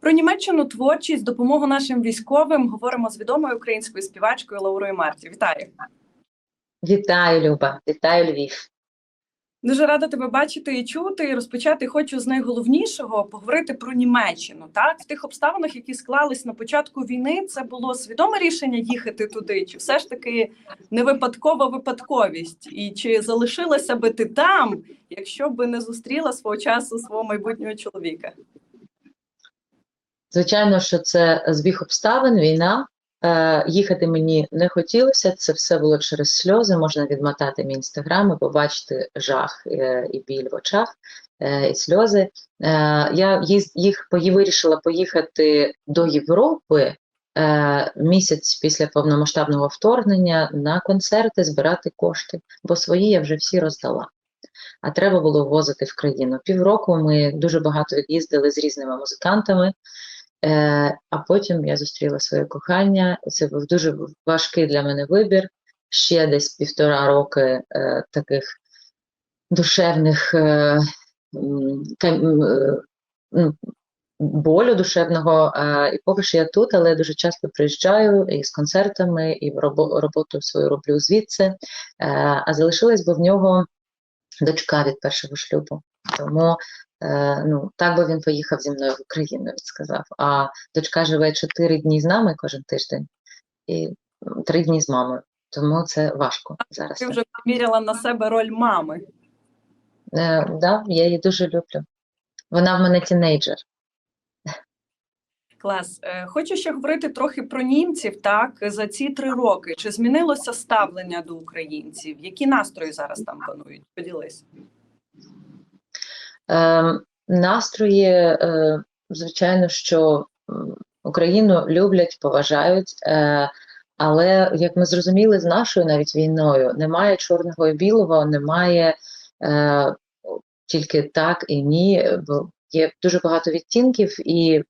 Про Німеччину творчість, допомогу нашим військовим говоримо з відомою українською співачкою Лаурою Марті. Вітаю! Вітаю, Люба, вітаю Львів. Дуже рада тебе бачити і чути. І розпочати хочу з найголовнішого поговорити про Німеччину. Так, в тих обставинах, які склались на початку війни, це було свідоме рішення їхати туди, чи все ж таки не випадкова випадковість? І чи залишилася би ти там, якщо би не зустріла свого часу свого майбутнього чоловіка? Звичайно, що це збіг обставин, війна. Е, їхати мені не хотілося, це все було через сльози. Можна відмотати мій інстаграм і побачити жах е, і біль в очах, е, і сльози. Е, я їз, їх вирішила поїхати до Європи е, місяць після повномасштабного вторгнення на концерти збирати кошти, бо свої я вже всі роздала. А треба було ввозити в країну. Півроку ми дуже багато їздили з різними музикантами. Е, а потім я зустріла своє кохання. Це був дуже важкий для мене вибір. Ще десь півтора роки е, таких душевних е, кам- е, болю душевного. Е, і поки що я тут, але я дуже часто приїжджаю і з концертами, і робо- роботу свою роблю звідси. Е, а залишилась би в нього дочка від першого шлюбу. Тому Е, ну, так би він поїхав зі мною в Україну, він сказав. А дочка живе чотири дні з нами кожен тиждень і три дні з мамою. Тому це важко зараз. Ти вже поміряла на себе роль мами. Е, да, я її дуже люблю. Вона в мене тінейджер. Клас. Е, Хочу ще говорити трохи про німців. Так за ці три роки чи змінилося ставлення до українців? Які настрої зараз там панують? Поділись. Е, настрої, е, звичайно, що Україну люблять, поважають. Е, але як ми зрозуміли з нашою навіть війною, немає чорного і білого, немає е, тільки так і ні. Бо є дуже багато відтінків, і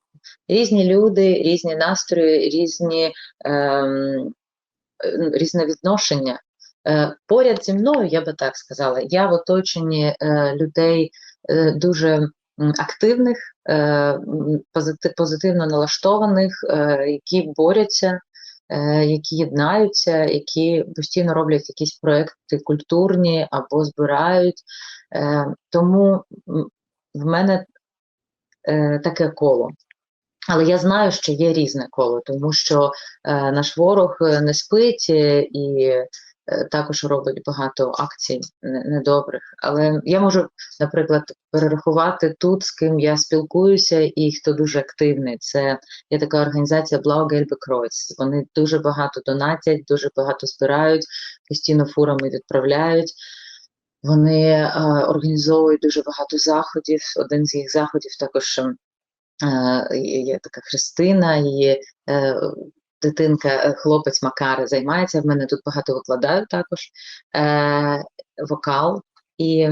різні люди, різні настрої, різні, ем, різне відношення. Поряд зі мною, я би так сказала, я в оточенні людей дуже активних, е, позитивно налаштованих, е, які борються, е, які єднаються, які постійно роблять якісь проекти культурні або збирають. Е, Тому в мене е, таке коло. Але я знаю, що є різне коло, тому що е, наш ворог е, не спить е, і е, також робить багато акцій недобрих. Але я можу, наприклад, перерахувати тут, з ким я спілкуюся, і хто дуже активний. Це є така організація Kreuz. Вони дуже багато донатять, дуже багато збирають, постійно фурами відправляють. Вони е, організовують дуже багато заходів. Один з їх заходів також. Е, є така Христина, її е, дитинка, е, хлопець Макар займається. В мене тут багато викладаю також е, вокал, і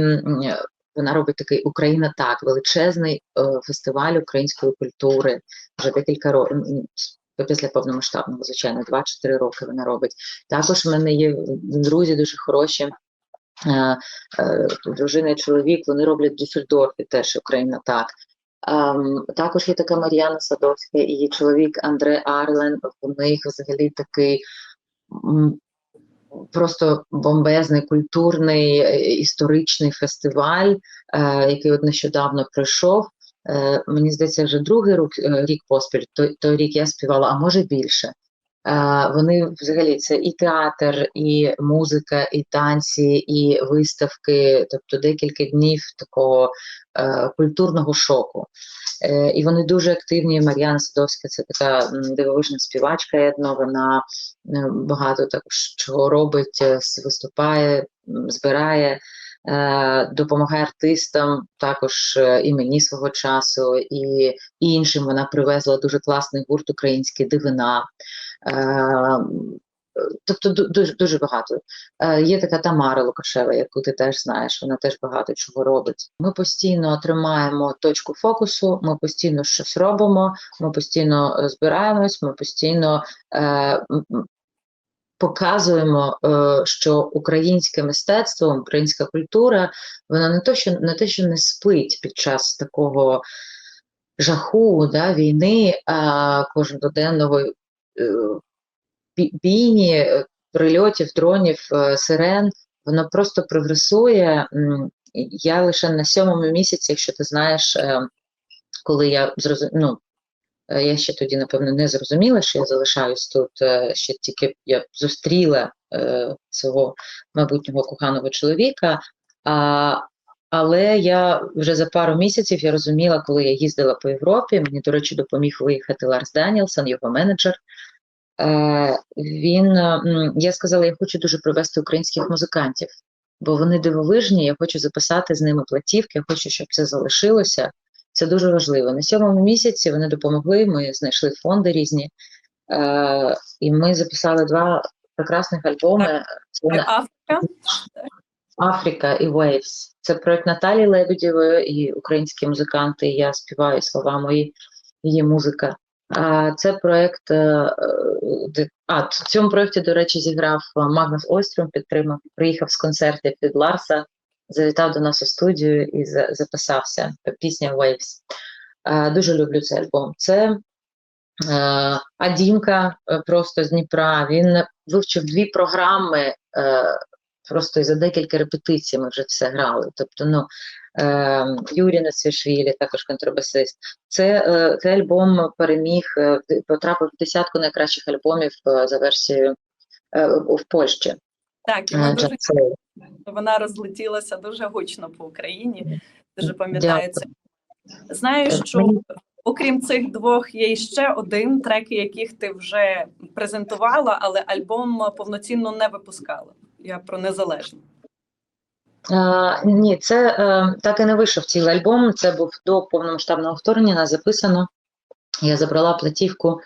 вона робить такий Україна так, величезний е, фестиваль української культури. Вже декілька років. Після повномасштабного, звичайно, 2-4 роки вона робить. Також в мене є друзі дуже хороші. е, Дружина і чоловік, вони роблять в Дюссельдорфі теж Україна так. Ем, також є така Мар'яна Садовська і її чоловік Андре Арлен. У них взагалі такий м, просто бомбезний культурний е, історичний фестиваль, е, який от нещодавно пройшов. Е, мені здається, вже другий рік, е, рік поспіль. Той, той рік я співала, а може більше. Е, Вони взагалі це і театр, і музика, і танці, і виставки, тобто декілька днів такого е, культурного шоку. Е, і вони дуже активні. Мар'яна Садовська це така дивовижна співачка, єдно, вона багато також чого робить, виступає, збирає. Допомагає артистам, також і мені свого часу, і іншим вона привезла дуже класний гурт український дивина. Е, Тобто дуже дуже багато. Е, Є така Тамара Лукашева, яку ти теж знаєш, вона теж багато чого робить. Ми постійно тримаємо точку фокусу, ми постійно щось робимо, ми постійно е, збираємось, ми постійно е, показуємо, е, що українське мистецтво, українська культура, вона не то, що не те, що не спить під час такого жаху да, війни, а, кожноденного е, бі- бійні, е, прильотів, дронів, е, сирен, воно просто прогресує. Я лише на сьомому місяці, якщо ти знаєш, е, коли я зрозум... ну, е, я ще тоді, напевно, не зрозуміла, що я залишаюсь тут, е, ще тільки я зустріла е, свого майбутнього коханого чоловіка. Але я вже за пару місяців я розуміла, коли я їздила по Європі, мені, до речі, допоміг виїхати Ларс Данілсон, його менеджер. Е, він, е, я сказала, я хочу дуже привезти українських музикантів, бо вони дивовижні, я хочу записати з ними платівки, я хочу, щоб це залишилося. Це дуже важливо. На сьомому місяці вони допомогли, ми знайшли фонди різні, е, і ми записали два прекрасних альбоми. Це Африка. Африка і Waves. Це проект Наталі Лебедєвої і українські музиканти. Я співаю слова мої, її музика. Це проект, е, е, а в цьому проєкті, до речі, зіграв Магнус Ойстрюм, підтримав, приїхав з концертів від Ларса, завітав до нас у студію і записався. Пісня Waves. Е, Дуже люблю цей альбом. Це Адімка просто з Дніпра. Він вивчив дві програми. Просто і за декілька репетицій ми вже все грали. Тобто, ну Юрій Нацвішвілі, також контрабасист. Це е, цей альбом переміг, е, потрапив в десятку найкращих альбомів е, за версією в Польщі. Так, і ми дуже вона розлетілася дуже гучно по Україні. Дуже пам'ятаю це. Знаю, що окрім цих двох є ще один, треки яких ти вже презентувала, але альбом повноцінно не випускала. Я про незалежно. А, ні, це е, так і не вийшов цілий альбом. Це був до повномасштабного вторгнення, записано. Я забрала платівку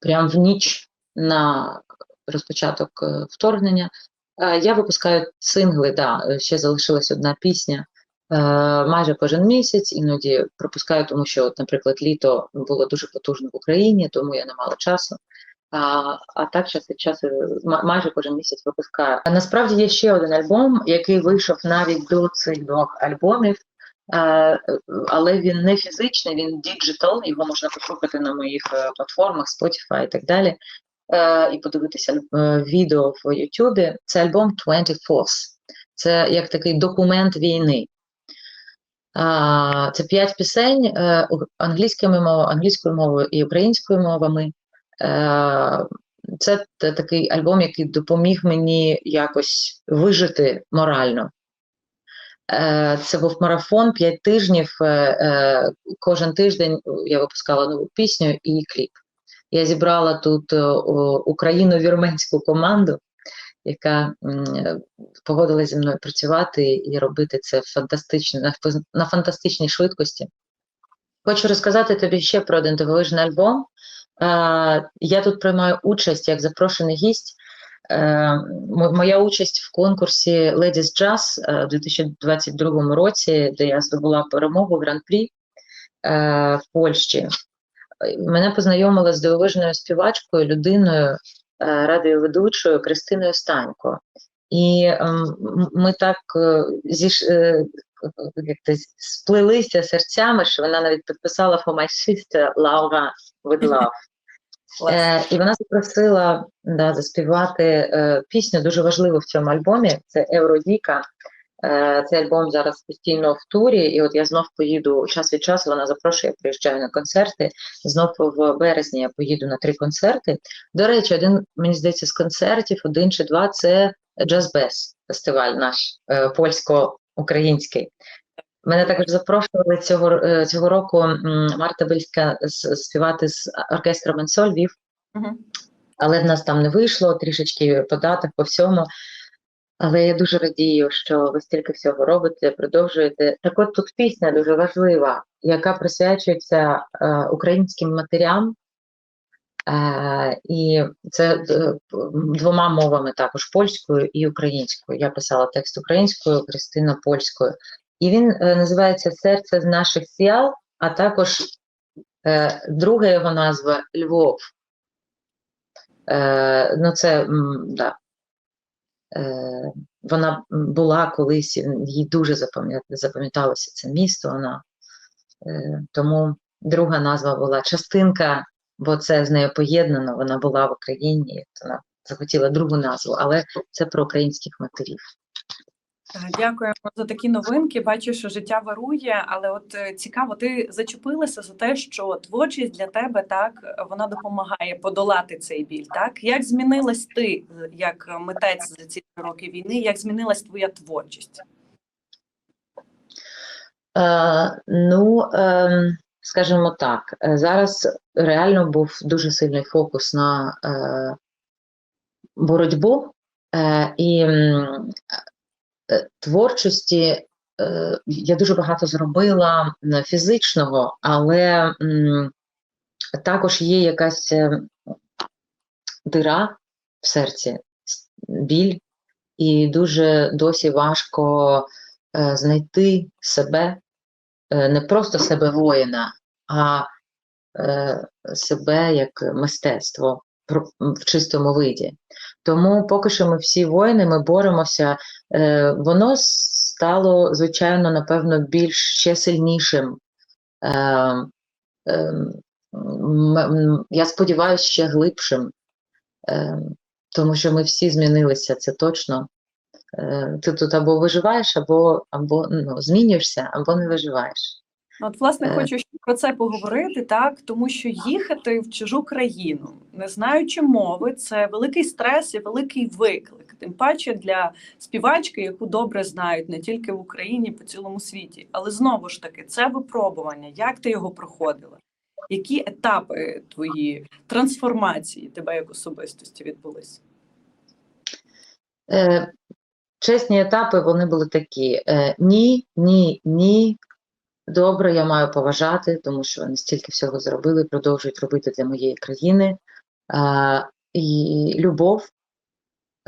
прямо в ніч на розпочаток е, вторгнення. Е, я випускаю сингли, да, е, ще залишилась одна пісня. Е, майже кожен місяць, іноді пропускаю, тому що, от, наприклад, літо було дуже потужно в Україні, тому я не мала часу. А, а так час від часу майже кожен місяць випускаю. А насправді є ще один альбом, який вийшов навіть до цих двох альбомів, але він не фізичний, він діджитал, його можна послухати на моїх е, платформах, Spotify і так далі. Е, і подивитися е, відео в Ютубі. Це альбом 24 Це як такий документ війни. Це п'ять пісень англійськими мовами, англійською мовою і українською мовами. Е, Це такий альбом, який допоміг мені якось вижити морально. Е, Це був марафон 5 тижнів. е, Кожен тиждень я випускала нову пісню і кліп. Я зібрала тут о, україно-вірменську команду, яка погодилася зі мною працювати і робити це фантастично, на фантастичній швидкості. Хочу розказати тобі ще про один дивовижний альбом. Я тут приймаю участь як запрошений гість. Е, Моя участь в конкурсі Ladies Jazz е, у 2022 році, де я здобула перемогу гран-прі е, в Польщі. Мене познайомила з дивовижною співачкою, людиною, радіоведучою Кристиною Станько. І ем, ми так зіш, сплелися серцями, що вона навіть підписала for my sister Е, і вона запросила да, заспівати е, пісню дуже важливу в цьому альбомі. Це Евродіка. Е, цей альбом зараз постійно в турі, і от я знов поїду час від часу. Вона запрошує, я приїжджаю на концерти. Знов в березні я поїду на три концерти. До речі, один мені здається з концертів, один чи два це Джазбес, фестиваль наш е, польсько-український. Мене також запрошували цього, е, цього року Марта Бельська співати з оркестром Енсоль Львів, але в нас там не вийшло трішечки по датах, по всьому. Але я дуже радію, що ви стільки всього робите, продовжуєте. Так от тут пісня дуже важлива, яка присвячується е, українським матерям. Е, і це е, двома мовами також польською і українською. Я писала текст українською, Кристина польською. І він е, називається Серце з наших сіал, а також е, друга його назва Львов. Е, ну, це м, да. Вона була колись, їй дуже запам'яталося це місто. Вона, тому друга назва була частинка, бо це з нею поєднано. Вона була в Україні. Вона захотіла другу назву, але це про українських матерів. Е, Дякуємо за такі новинки. Бачу, що життя вирує, але от е, цікаво, ти зачепилася за те, що творчість для тебе так вона допомагає подолати цей біль. Так як змінилась ти е, як митець за ці роки війни? Як змінилась твоя творчість? Е, ну, е, скажімо так, зараз реально був дуже сильний фокус на е, боротьбу і творчості. Е, я дуже багато зробила фізичного, але також є якась е, дира в серці, біль, і дуже досі важко е, знайти себе, е, не просто себе воїна, а е, себе як мистецтво в чистому виді. Тому поки що ми всі воїни, ми боремося. Е, Воно стало, звичайно, напевно, більш ще сильнішим. Е, м- Я сподіваюся, ще глибшим, Е, тому що ми всі змінилися, це точно. Е, Ти тут або виживаєш, або, або ну, змінюєшся, або не виживаєш. От, власне, Е. хочу ще про це поговорити, так тому що їхати в чужу країну, не знаючи мови, це великий стрес і великий виклик. Тим паче для співачки, яку добре знають не тільки в Україні, по цілому світі. Але знову ж таки, це випробування. Як ти його проходила? Які етапи твої трансформації тебе як особистості відбулись? Е, чесні етапи вони були такі: е, ні, ні, ні. Добре, я маю поважати, тому що вони стільки всього зробили, продовжують робити для моєї країни. Е, і любов,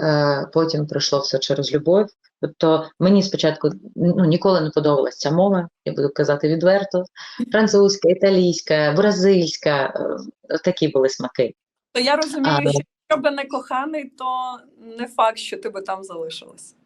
е, потім пройшло все через любов. Тобто мені спочатку ну, ніколи не подобалася ця мова, я буду казати відверто. Французька, італійська, бразильська, е, такі були смаки. То я розумію, Але- що якщо би не коханий, то не факт, що ти би там залишилась.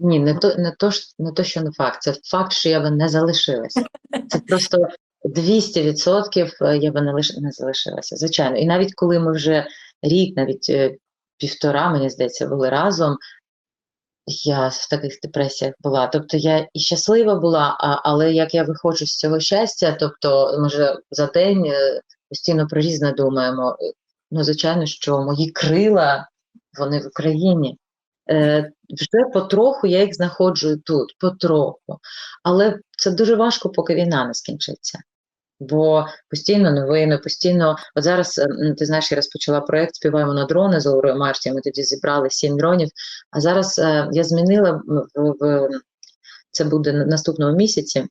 Ні, не то, не то, не то, що не факт. Це факт, що я би не залишилася. Це просто 200% я би не, лиш, не залишилася. Звичайно. І навіть коли ми вже рік, навіть е, півтора, мені здається, були разом, я в таких депресіях була. Тобто я і щаслива була, а, але як я виходжу з цього щастя, тобто, може, за день е, постійно про різне думаємо. Ну, звичайно, що мої крила, вони в Україні. Е, вже потроху я їх знаходжу тут, потроху. Але це дуже важко, поки війна не скінчиться. Бо постійно новини, постійно. От зараз, е, ти знаєш, я розпочала проєкт Співаємо на дрони з Лаурою Марті. Ми тоді зібрали сім дронів. А зараз е, я змінила в, в, це буде на- наступного місяці.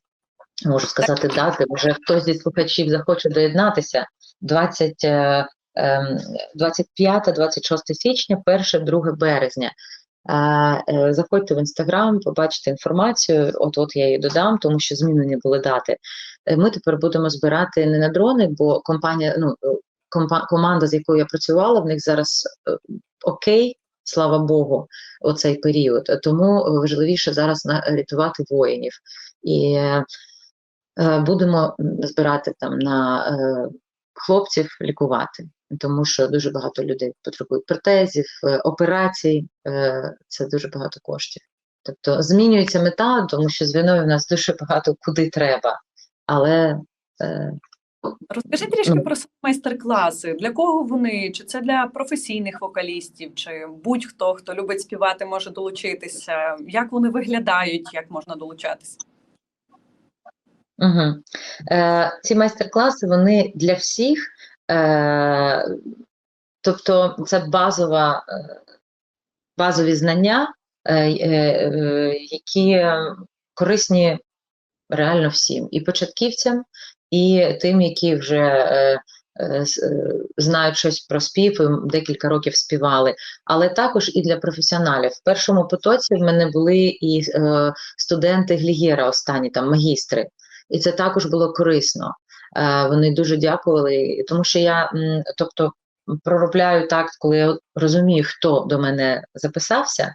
Можу сказати дати. Вже хтось зі слухачів захоче доєднатися. 20, е, ем, 25-26 січня, 1-2 березня. Е, Заходьте в інстаграм, побачите інформацію. От от я її додам, тому що змінені були дати. Е, Ми тепер будемо збирати не на дрони, бо компанія, ну е, компа- команда, з якою я працювала, в них зараз окей, слава Богу, оцей період. Тому важливіше зараз на рятувати воїнів. І е, будемо збирати там на е, хлопців лікувати, тому що дуже багато людей потребують протезів, е, операцій, е, це дуже багато коштів. Тобто змінюється мета, тому що з війною в нас дуже багато куди треба. Але е, Розкажи трішки Ну. про майстер-класи. Для кого вони? Чи це для професійних вокалістів, чи будь-хто, хто любить співати, може долучитися? Як вони виглядають, як можна долучатися? Угу. Е, ці майстер-класи вони для всіх, е, тобто це базова, е, базові знання, е, які корисні реально всім, і початківцям, і тим, які вже знають щось про спів, декілька років співали, але також і для професіоналів. В першому потоці в мене були і студенти Глієра, останні там магістри. І це також було корисно. Е, Вони дуже дякували, тому що я, тобто, проробляю так, коли я розумію, хто до мене записався.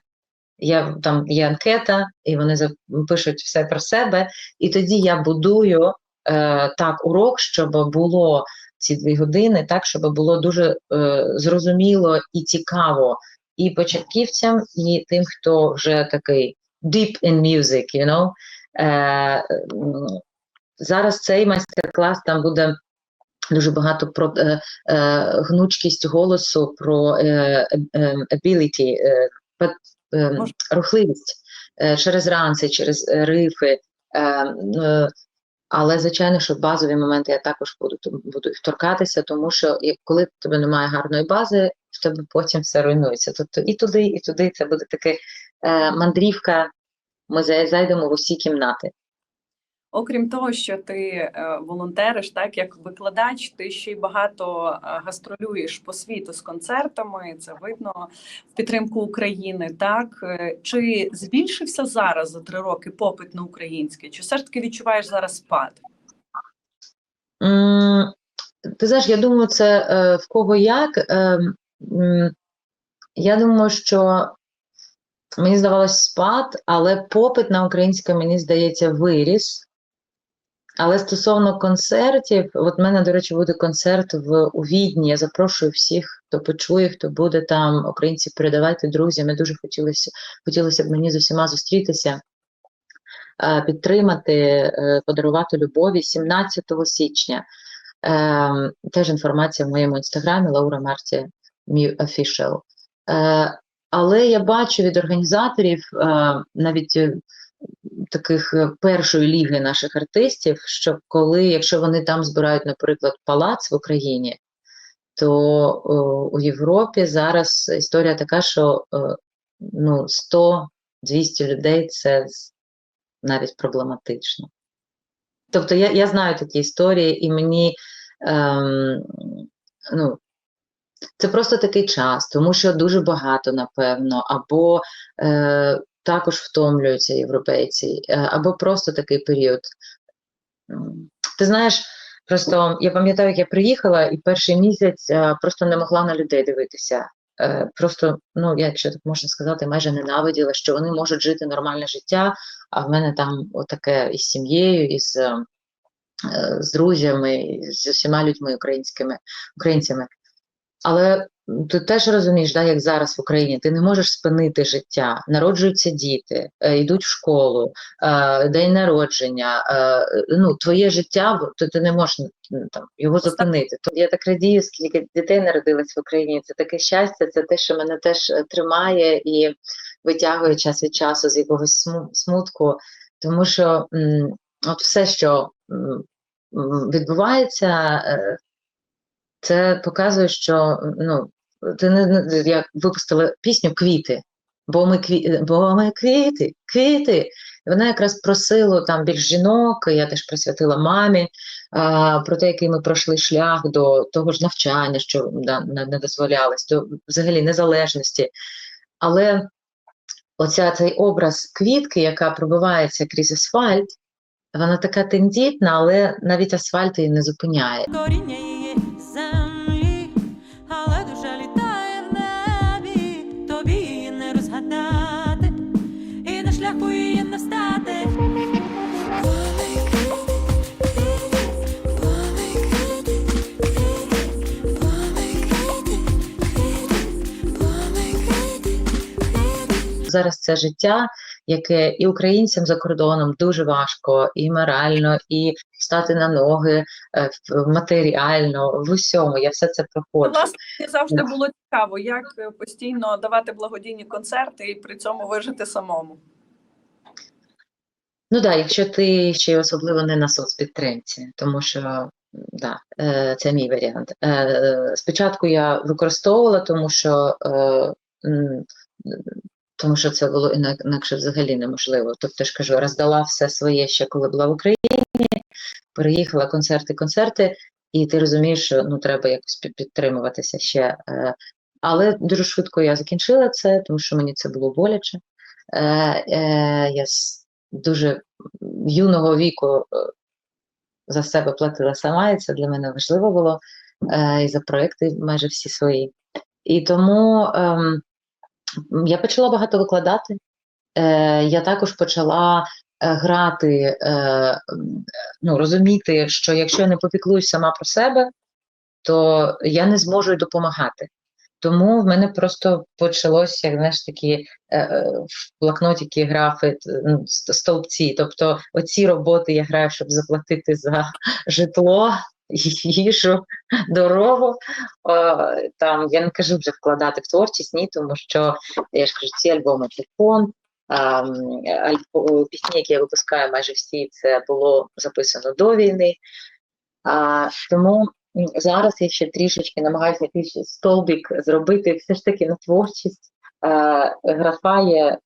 Я там є анкета, і вони пишуть все про себе, і тоді я будую е, так урок, щоб було ці дві години, так, щоб було дуже е, зрозуміло і цікаво і початківцям, і тим, хто вже такий deep in music, you know. Е, зараз цей майстер-клас там буде дуже багато про е, е, гнучкість голосу, про е, е, ability, е, е, рухливість е, через ранці, через е, рифи. Е, е, але, звичайно, що базові моменти я також буду, буду їх торкатися, тому що коли в тебе немає гарної бази, в тебе потім все руйнується. Тобто і туди, і туди це буде таке е, мандрівка. Ми зайдемо в усі кімнати. Окрім того, що ти е, волонтериш, так як викладач, ти ще й багато е, гастролюєш по світу з концертами. Це видно в підтримку України. Так Е, чи збільшився зараз за три роки попит на українське? Чи все ж таки відчуваєш зараз спад? Ти знаєш, я думаю, це в кого як. Я думаю, що мені здавалось спад, але попит на українське, мені здається, виріс. Але стосовно концертів, от в мене, до речі, буде концерт в у Відні. Я запрошую всіх, хто почує, хто буде там, українці, передавайте друзям. Я дуже хотілося, хотілося б мені з усіма зустрітися, е, підтримати, е, подарувати любові 17 січня. Е, теж інформація в моєму інстаграмі Лаура Марті Мій. Е, але я бачу від організаторів навіть таких е, першої ліги наших артистів, що коли, якщо вони там збирають, наприклад, палац в Україні, то о, у Європі зараз історія така, що е, ну, 100-200 людей це навіть проблематично. Тобто я, я знаю такі історії, і мені ем, ну, це просто такий час, тому що дуже багато, напевно, або е, також втомлюються європейці, е, або просто такий період. Ти знаєш, просто я пам'ятаю, як я приїхала, і перший місяць е, просто не могла на людей дивитися. Е, Просто, ну, якщо так можна сказати, майже ненавиділа, що вони можуть жити нормальне життя, а в мене там отаке із сім'єю, із з друзями, з усіма людьми українськими, українцями. Але ти теж розумієш, да, як зараз в Україні, ти не можеш спинити життя, народжуються діти, е, йдуть в школу, е, день народження, е, ну, твоє життя, в- ти, не можеш там, його зупинити. То я так радію, скільки дітей народилось в Україні. Це таке щастя, це те, що мене теж тримає і витягує час від часу з якогось смутку. Тому що м, от все, що м, відбувається, це показує, що ну, ти не, не я випустила пісню Квіти. Бо ми кві... бо ми квіти, квіти. Вона якраз про силу там більш жінок, я теж присвятила мамі, а, про те, який ми пройшли шлях до того ж навчання, що да, не дозволялось, до взагалі незалежності. Але оця цей образ квітки, яка пробивається крізь асфальт, вона така тендітна, але навіть асфальт її не зупиняє. Зараз це життя, яке і українцям за кордоном дуже важко, і морально, і стати на ноги е, матеріально, в усьому. Я все це проходжу. Власне, мені завжди було цікаво, як е, постійно давати благодійні концерти і при цьому вижити самому. Ну так, да, якщо ти ще й особливо не на соцпідтримці, тому що да, е, це мій варіант. Спочатку я використовувала, тому що, тому що це було інакше взагалі неможливо. Тобто, ж кажу, роздала все своє ще коли була в Україні, переїхала концерти, концерти, і ти розумієш, що ну треба якось підтримуватися ще. Е, але дуже швидко я закінчила це, тому що мені це було боляче. Е, е, я з дуже юного віку за себе платила сама, і це для мене важливо було, і за проекти майже всі свої. І тому ем, я почала багато викладати. Е, я також почала грати, е, ну, розуміти, що якщо я не попіклуюсь сама про себе, то я не зможу допомагати. Тому в мене просто почалося, як знаєш, такі е, е, в блокнотики графи, ну, стовпці. Тобто оці роботи я граю, щоб заплатити за житло, їжу, дорогу. Там я не кажу вже вкладати в творчість, ні, тому що я ж кажу, ці альбоми це. Альбо- пісні, які я випускаю, майже всі це було записано до війни. А, тому зараз я ще трішечки намагаюся якийсь столбик зробити все ж таки на творчість. Е, графа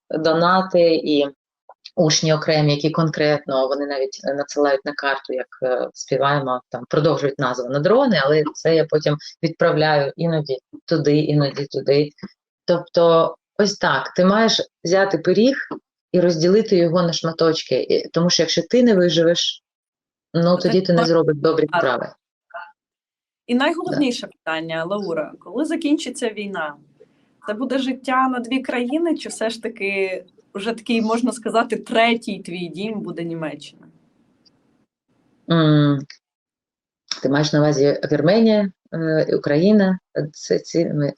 донати і учні окремі, які конкретно вони навіть надсилають на карту, як е, співаємо, там продовжують назву на дрони, але це я потім відправляю іноді туди, іноді туди. Тобто, ось так, ти маєш взяти пиріг і розділити його на шматочки, і- тому що якщо ти не виживеш, ну тоді ти не зробиш добрі справи. І найголовніше питання, Лаура, коли закінчиться війна, це буде життя на дві країни, чи все ж таки вже такий, можна сказати, третій твій дім буде Німеччина? М, Ти маєш на увазі Вірменія, е, Україна. Це ці ми.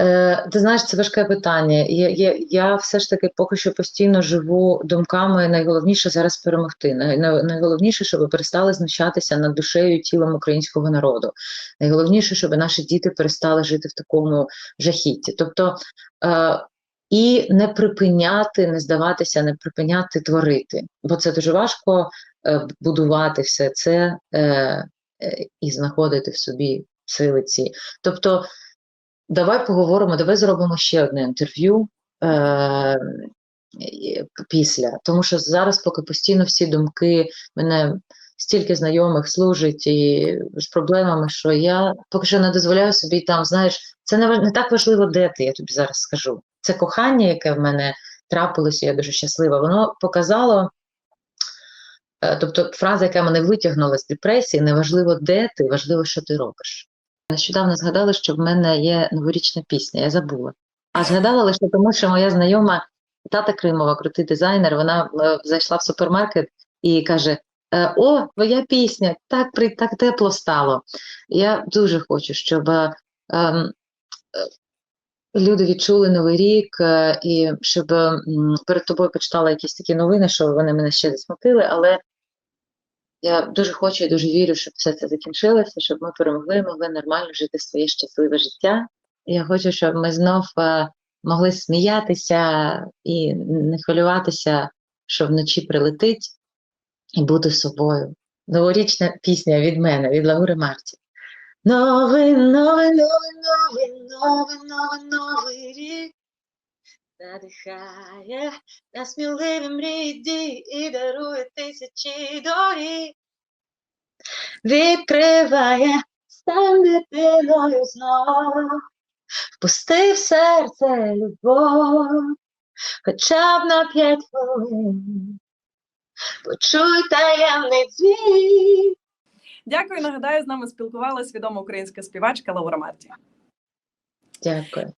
Е, ти знаєш, це важке питання. Я, я, я все ж таки поки що постійно живу думками. Найголовніше зараз перемогти. Най, най- найголовніше, щоб перестали знущатися над душею і тілом українського народу. Найголовніше, щоб наші діти перестали жити в такому жахітті. Тобто е, і не припиняти, не здаватися, не припиняти творити. Бо це дуже важко е, будувати все це е, е, і знаходити в собі сили ці. Тобто, давай поговоримо, давай зробимо ще одне інтерв'ю після. Тому що зараз, поки постійно всі думки, мене стільки знайомих служить і з проблемами, що я поки що не дозволяю собі там, знаєш, це не, не так важливо, де ти, я тобі зараз скажу. Це кохання, яке в мене трапилося, я дуже щаслива, воно показало. Е, Тобто фраза, яка мене витягнула з депресії, неважливо, де ти, важливо, що ти робиш. Нещодавно згадала, що в мене є новорічна пісня, я забула. А згадала лише тому, що моя знайома Тата Кримова, крутий дизайнер, вона е, зайшла в супермаркет і каже: е, О, твоя пісня, так, так тепло стало. Я дуже хочу, щоб ем, люди відчули Новий рік, е, і щоб перед тобою почитала якісь такі новини, що вони мене ще засмутили, але я дуже хочу і дуже вірю, щоб все це закінчилося, щоб ми перемогли могли нормально жити своє щасливе життя. Я хочу, щоб ми знов е, могли сміятися і не хвилюватися, що вночі прилетить, і бути собою. Новорічна пісня від мене, від Лаури Марті. Новий, новий, новий, новий, новий, новий, новий рік надихає на сміливі мрії дії і дарує тисячі доріг. Відкриває, стань дитиною знову, впусти в серце любов, хоча б на п'ять хвилин. Почуй таємний дзвін. Дякую. Нагадаю, з нами спілкувалася відома українська співачка Лаура Марті. Дякую.